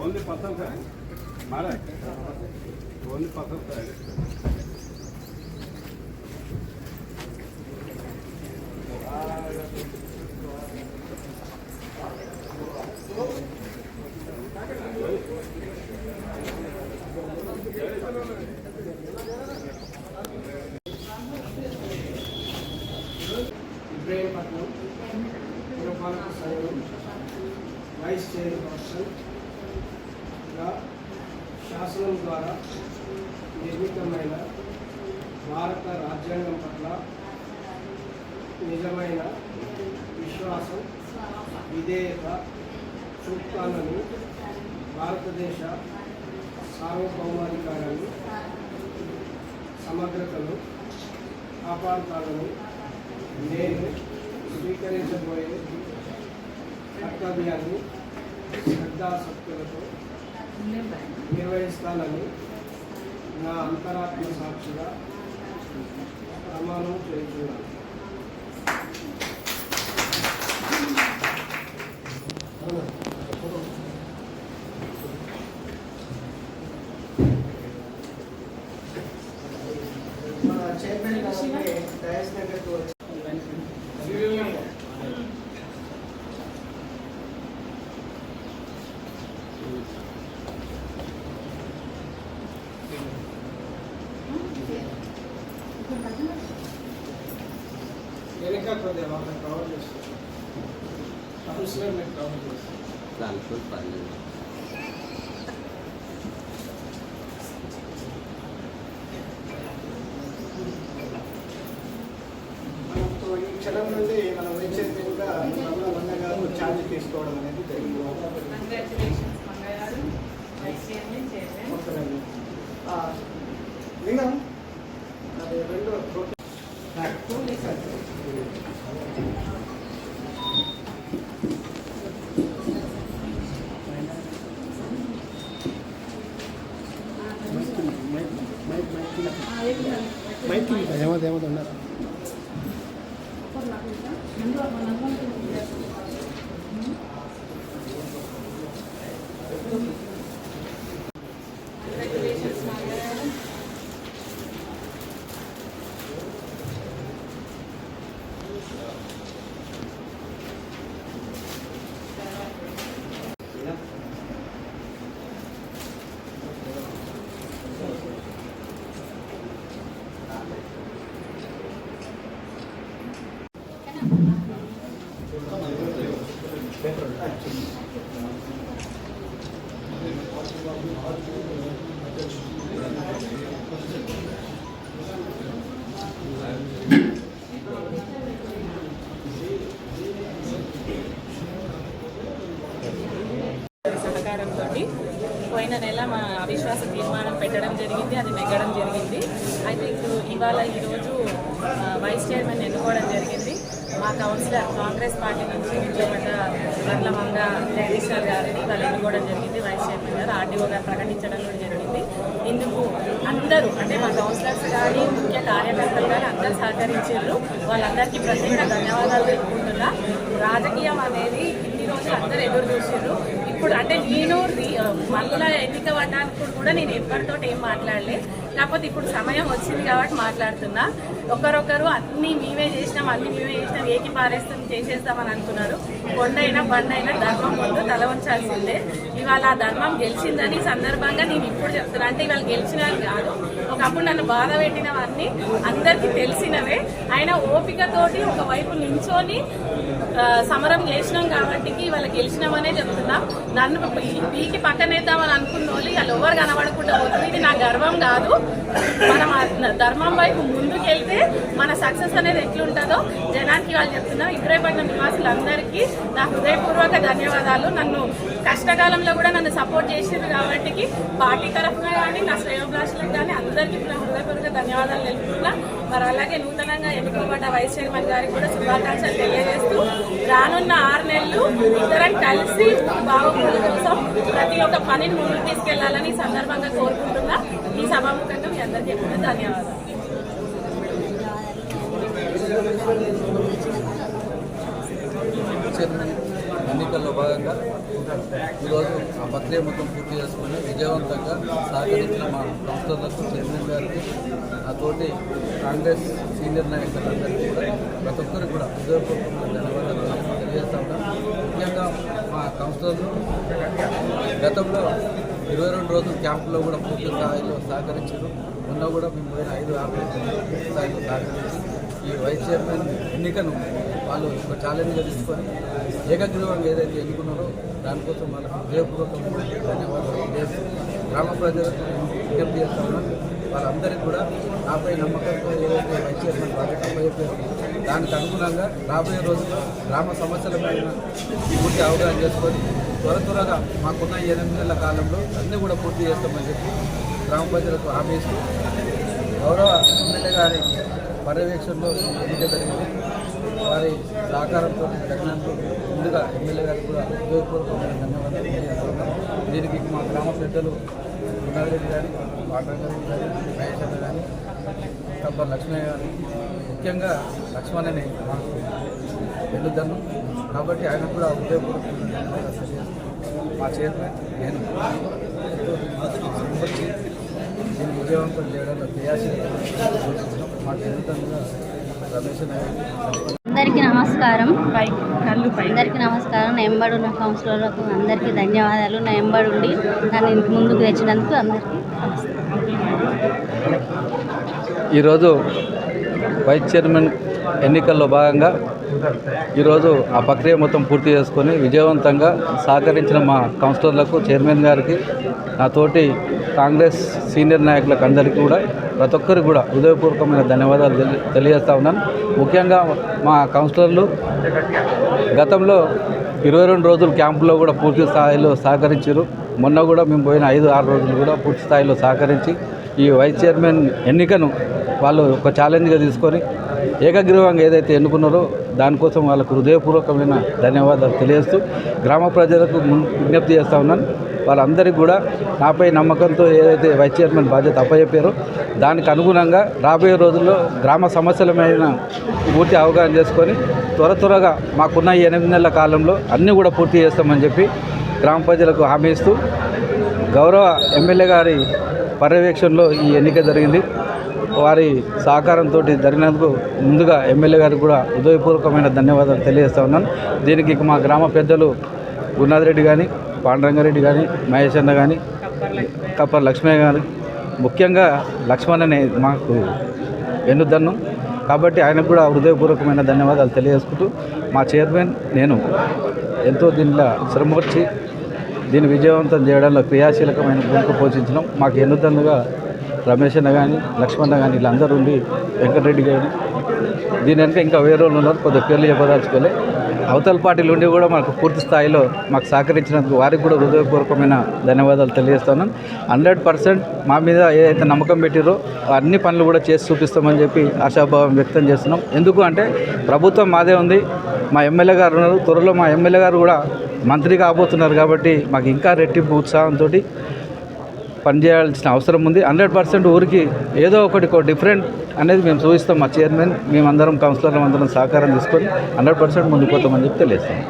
Only person sir మారా only person sir చైర్పర్సన్గా శాసనం ద్వారా నిర్మితమైన భారత రాజ్యాంగం పట్ల నిజమైన విశ్వాసం విధేయత చూపుతానని భారతదేశ సార్వభౌమాధికారాన్ని సమగ్రతను కాపాడుతానని నేను స్వీకరించబోయే కర్తవ్యాన్ని శ్రద్ధాశక్తులతో నిర్వహిస్తానని నా అంతరాత్మ సాక్షిగా ప్రమాణం చేస్తున్నాను మన చైర్మన్ గారికి డయాస్ దగ్గరకు వచ్చి వెనక కొద్దిగా వాళ్ళని కవర్ చేస్తారు కౌన్సిలర్ మీకు కవర్ చేస్తారు దాంట్లో పర్లేదు ఈ క్షణం నుండి మనం వైస్ చైర్మన్గా రమణ వన్న గారు ఛార్జ్ తీసుకోవడం అనేది జరిగింది కంగ్రాచులేషన్స్ మంగళ గారు వైస్ చైర్మన్ చైర్మన్ ఓకేనండి. ఏమది ఏమది ఉన్నారు కంగ్రాచులేషన్స్ నెల మా అవిశ్వాస తీర్మానం పెట్టడం జరిగింది అది నెగ్గడం జరిగింది. అయితే ఇప్పుడు ఇవాళ ఈరోజు వైస్ చైర్మన్ ఎన్నుకోవడం జరిగింది. మా కౌన్సిలర్ కాంగ్రెస్ పార్టీ నుంచి నిలబడ్డ వర్లమంగ జగదీశ్వర్ గారిని వాళ్ళు ఎన్నుకోవడం జరిగింది. వైస్ చైర్మన్ గారు ఆర్డీఓ గారు ప్రకటించడం కూడా జరిగింది. ఇందుకు అందరూ అంటే మా కౌన్సిలర్స్ కానీ ముఖ్య కార్యకర్తలు కానీ అందరూ సహకరించారు. వాళ్ళందరికీ ప్రత్యేక ధన్యవాదాలు. తెలుపుకుంటున్నా రాజకీయం అనేది ఇన్ని రోజులు అందరూ ఎదురు చూసారు ఇప్పుడు అంటే నేను రీ- మళ్ళా ఎన్నిక పడ్డానికి కూడా నేను ఎవరితో ఏం మాట్లాడలే. కాకపోతే ఇప్పుడు సమయం వచ్చింది కాబట్టి మాట్లాడుతున్నా. ఒకరొకరు అన్ని మేమే చేసినాం అన్ని మేమే చేసినాం ఏకి పారేస్తాం చేసేస్తామని అనుకున్నారు. కొండైనా బండైనా ధర్మం ముందు తల ఉంచాల్సిందే. ఇవాళ ఆ ధర్మం గెలిచిందని సందర్భంగా నేను ఇప్పుడు చెప్తున్నా. అంటే ఇవాళ గెలిచినవి కాదు. ఒకప్పుడు నన్ను బాధ పెట్టినవన్నీ అందరికీ తెలిసినవే. ఆయన ఓపికతోటి ఒకవైపు నించొని సమరం చేసినాం కాబట్టి ఇవాళ గెలిచినామనే చెప్తున్నాం. నన్ను పీకి పక్కనేద్దామని అనుకున్న వాళ్ళు ఇవాళ ఎవరు కనబడకుండా పోతుంది ఇది నా గర్వం కాదు. మనం ధర్మం వైపు ముందుకెళ్తే వెళ్తే మన సక్సెస్ అనేది ఎట్లుంటుందో జనానికి వాళ్ళు చెప్తున్నా ఇబ్రాహీపట్నం నివాసులందరికీ నా హృదయపూర్వక ధన్యవాదాలు. నన్ను కష్టకాలంలో కూడా నన్ను సపోర్ట్ చేసిండ్రు కాబట్టి పార్టీ తరఫున కానీ నా శ్రేయోభిలాషులకు కానీ అందరికీ నా హృదయపూర్వక ధన్యవాదాలు తెలుపుతున్నా మరి అలాగే నూతనంగా ఎన్నుకోబడ్డ వైస్ చైర్మన్ గారికి కూడా శుభాకాంక్షలు తెలియజేస్తూ రానున్న ఆరు నెలలు ఇద్దరం కలిసి బాగుపడే కోసం ప్రతి ఒక్క పనిని ముందుకు తీసుకెళ్ళాలని సందర్భంగా కోరుకుంటున్నా. ఈ సభాముఖంగా మీ అందరికీ ధన్యవాదాలు చైర్మన్ ఎన్నికల్లో భాగంగా ఈరోజు ఆ ప్రక్రియ మొత్తం పూర్తి చేసుకుని విజయవంతంగా సహకరించిన మా సంస్థలకు చైర్మన్ గారికి ఆ తోటి కాంగ్రెస్ సీనియర్ నాయకులందరికీ కూడా ప్రతి ఒక్కరికి కూడా హృదయపూర్వకంగా ధన్యవాదాలు తెలియజేస్తా ఉన్నాం ముఖ్యంగా మా సంస్థలు గతంలో ఇరవై రెండు రోజులు క్యాంపులో కూడా పూర్తి స్థాయిలో సహకరించారు. మొన్న కూడా మేము పోయిన ఐదు యాభై స్థాయిలో సహకరించి ఈ వైస్ చైర్మన్ ఎన్నికను వాళ్ళు ఒక ఛాలెంజ్గా తీసుకొని ఏకగ్రీవంగా ఏదైతే ఎన్నుకున్నారో దానికోసం వాళ్ళకు హృదయపూర్వకంగా ధన్యవాదాలు గ్రామ ప్రజలకు విజ్ఞప్తి చేస్తా వాళ్ళందరికీ కూడా నాపై నమ్మకంతో ఏదైతే వైస్ చైర్మన్ బాధ్యత దానికి అనుగుణంగా రాబోయే రోజుల్లో గ్రామ సమస్యల పైన పూర్తి అవగాహన చేసుకొని త్వర త్వరగా మాకున్న ఎనిమిది నెలల కాలంలో అన్నీ కూడా పూర్తి చేస్తామని చెప్పి గ్రామ ప్రజలకు హామీ ఇస్తూ గౌరవ ఎమ్మెల్యే గారి పర్యవేక్షణలో జరిగింది వారి సహకారంతో తగినందుకు ముందుగా ఎమ్మెల్యే గారికి కూడా హృదయపూర్వకమైన ధన్యవాదాలు తెలియజేస్తున్నాం. దీనికి మా గ్రామ పెద్దలు గున్నారెడ్డి గారి పాటరంగారెడ్డి గారి మహేశ్వర అన్న తప్ప లక్ష్మయ్య గారి ముఖ్యంగా లక్ష్మణని మాకు వెళ్ళొద్దాను కాబట్టి ఆయన కూడా హృదయపూర్వకమైన ధన్యవాదాలు తెలియజేస్తున్నాం. మా చైర్మన్ నేను. దీన్ని విజయవంతం చేయడంలో క్రియాశీలత రమేష్ అందరికీ నమస్కారం. పై కళ్ళు పై అందరికీ నమస్కారం. నా ఎంబడి ఉన్న కౌన్సిలర్లకు అందరికీ ధన్యవాదాలు. నా ఎంబడి ఉండి నన్ను ఇంటి ముందుకు తెచ్చినందుకు అందరికీ ఈరోజు వైస్ చైర్మన్ ఎన్నికల్లో భాగంగా ఈరోజు ఆ ప్రక్రియ మొత్తం పూర్తి చేసుకొని విజయవంతంగా సహకరించిన మా కౌన్సిలర్లకు చైర్మన్ గారికి నా తోటి కాంగ్రెస్ సీనియర్ నాయకులకు అందరికీ కూడా ప్రతి ఒక్కరికి కూడా హృదయపూర్వకమైన ధన్యవాదాలు తెలి తెలియజేస్తా ఉన్నాను. ముఖ్యంగా మా కౌన్సిలర్లు గతంలో ఇరవై రెండు రోజులు క్యాంపులో కూడా పూర్తి స్థాయిలో సహకరించారు. మొన్న కూడా మేము పోయిన ఐదు ఆరు రోజులు కూడా పూర్తి స్థాయిలో సహకరించి ఈ వైస్ చైర్మన్ ఎన్నికను వాళ్ళు ఒక ఛాలెంజ్గా తీసుకొని ఏకగ్రీవంగా ఏదైతే ఎన్నుకున్నారో దానికోసం వాళ్ళకు హృదయపూర్వకమైన ధన్యవాదాలు తెలియజేస్తూ గ్రామ ప్రజలకు విజ్ఞప్తి చేస్తూ ఉన్నాను. వాళ్ళందరికీ కూడా నాపై నమ్మకంతో ఏదైతే వైస్ చైర్మన్ బాధ్యత అప్పచెప్పారో దానికి అనుగుణంగా రాబోయే రోజుల్లో గ్రామ సమస్యల మీద పూర్తి అవగాహన చేసుకొని త్వర త్వరగా మాకున్న ఎనిమిది నెలల కాలంలో అన్నీ కూడా పూర్తి చేస్తామని చెప్పి గ్రామ ప్రజలకు హామీ ఇస్తూ గౌరవ ఎమ్మెల్యే గారి పర్యవేక్షణలో ఈ ఎన్నిక జరిగింది. వారి సహకారంతో జరిగినందుకు ముందుగా ఎమ్మెల్యే గారికి కూడా హృదయపూర్వకమైన ధన్యవాదాలు తెలియజేస్తా ఉన్నాను. దీనికి మా గ్రామ పెద్దలు గురునాథ్ రెడ్డి కానీ పాండరంగారెడ్డి కానీ మహేష్ అన్న కానీ కప్పర్ లక్ష్మయ్య గారు ముఖ్యంగా లక్ష్మణ్ అనే మాకు వెన్నుదన్ను. కాబట్టి ఆయనకు కూడా హృదయపూర్వకమైన ధన్యవాదాలు తెలియజేసుకుంటూ మా చైర్మన్ నేను ఎంతో దీనిలో శ్రమొచ్చి దీన్ని విజయవంతం చేయడంలో క్రియాశీలకమైన భూమిక పోషించడం మాకు ఎన్నుదన్నుగా రమేష్ అన్న కానీ లక్ష్మణ కానీ వీళ్ళందరూ ఉండి వెంకటరెడ్డి కానీ దీని వెనక ఇంకా వేరే వాళ్ళు ఉన్నారు కొద్దిగా పేర్లు చెప్పదలుచుకోలే. అవతల పార్టీలు ఉండి కూడా మాకు పూర్తి స్థాయిలో మాకు సహకరించినందుకు వారికి కూడా హృదయపూర్వకమైన ధన్యవాదాలు తెలియజేస్తున్నాను. హండ్రెడ్ పర్సెంట్ మా మీద ఏదైతే నమ్మకం పెట్టిరో అన్ని పనులు కూడా చేసి చూపిస్తామని చెప్పి ఆశాభావం వ్యక్తం చేస్తున్నాం. ఎందుకు అంటే ప్రభుత్వం మాదే ఉంది. మా ఎమ్మెల్యే గారు ఉన్నారు. త్వరలో మా ఎమ్మెల్యే గారు కూడా మంత్రి కాబోతున్నారు కాబట్టి మాకు ఇంకా రెట్టింపు ఉత్సాహంతో పనిచేయాల్సిన అవసరం ఉంది. హండ్రెడ్ పర్సెంట్ ఊరికి ఏదో ఒకటి డిఫరెంట్ అనేది మేము చూపిస్తాం మా చైర్మన్. మేమందరం కౌన్సిలర్లు అందరం సహకారం తీసుకొని హండ్రెడ్ పర్సెంట్ ముందుకు పోతామని చెప్పి తెలియజేస్తాం.